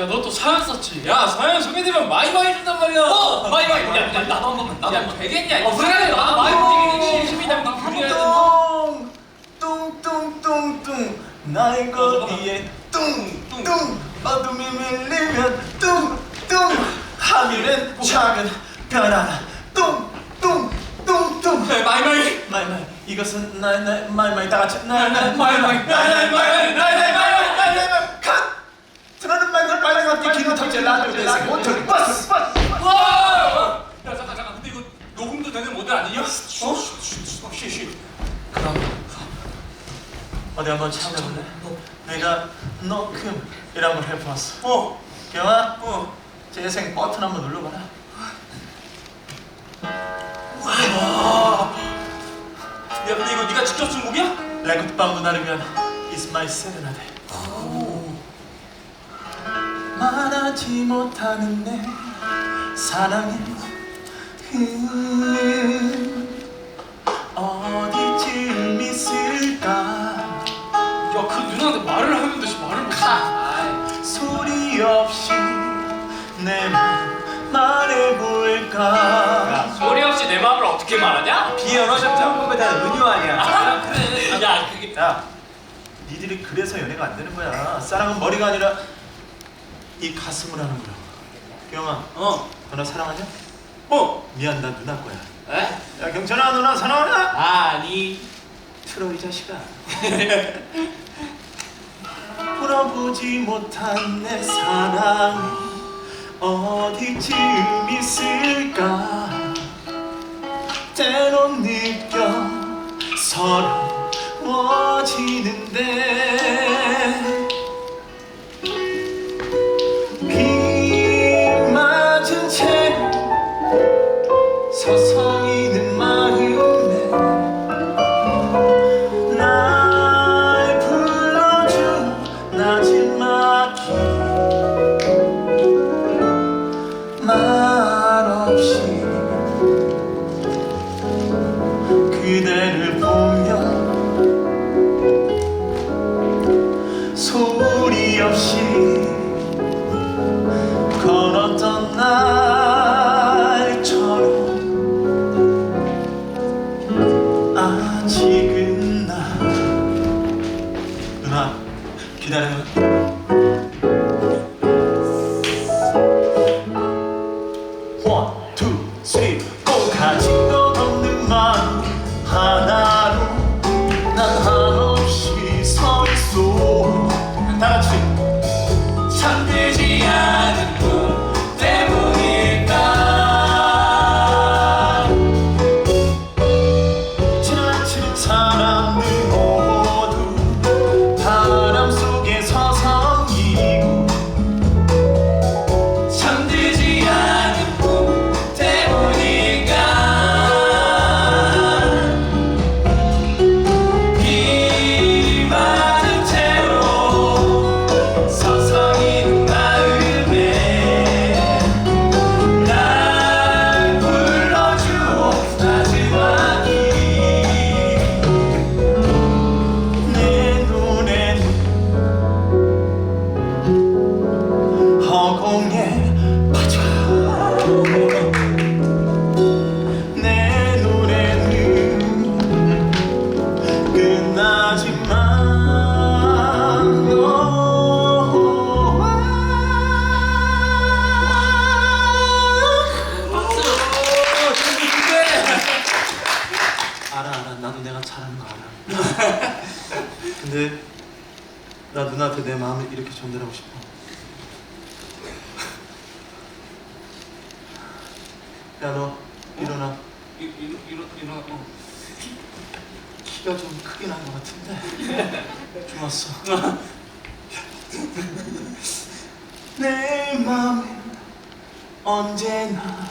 야 너 또 사연 썼지? 야 사연 소개되면 마이마이 준단 말이야. 어 마이 마이. 야, 야 나도 한 번만 나도 야한 번. 되겠냐? 어, 그래, 나 마이 마이 심심이 그려야 돼. 뚱 뚱뚱뚱뚱. 나의 거리에 뚱뚱. 어둠이 밀리면 뚱뚱. 하늘은 작은 별 하나 뚱뚱뚱뚱. 네, 마이 마이. 마이마이. 이것은 나의 나의 마이마이. 다 같이. 나의 나의 마이 마이 나의 마이. 마이 나의 마이 마이 컷! 들어는 말들 빨리 라디오 대생 모터리 버스 버스 와! 야 잠깐 잠깐 근데 이거 녹음도 되는 모델 아니냐? 어? 쉬쉬 그럼 어디 한번 찾아볼래? 내가 걸 해보았어 어 경아 어. 재생 버튼 한번 눌러봐라 야 근데 이거 네가 직접 쓴 곡이야? 방구 나르면 It's my serenade 말하지 못하는 내 사랑의 흠 어디쯤 있을까 야그 누나한테 말을 하면 되지 말을 못해. 소리 없이 내맘 말해볼까 소리 없이 내 마음을 어떻게 말하냐? 비언어 장법에 대한 은유 아니야 아 그래 야 그게 야, 니들이 그래서 연애가 안 되는 거야. 사랑은 머리가 아니라 이 가슴을 하는 거야. 경아, 어 너나 사랑하냐? 어? 미안, 나 누나 거야. 에? 야, 경찬아, 누나 사랑하냐? 아니 틀어 이 자식아. 풀어보지 못한 내 사랑이 어디쯤 있을까? 때론 느껴 서러워지는데 그대를 보며 소리 없이 걸었던 날처럼 아직은 나. 누나 기다려 나도 내가 잘하는 거 알아. 근데 나 누나한테 내 마음을 이렇게 전달하고 싶어. 야 너 일어나. 이- 이- 이러 이러 어. 키가 좀 크긴 한 것 같은데. 좋았어. 내 맘엔 언제나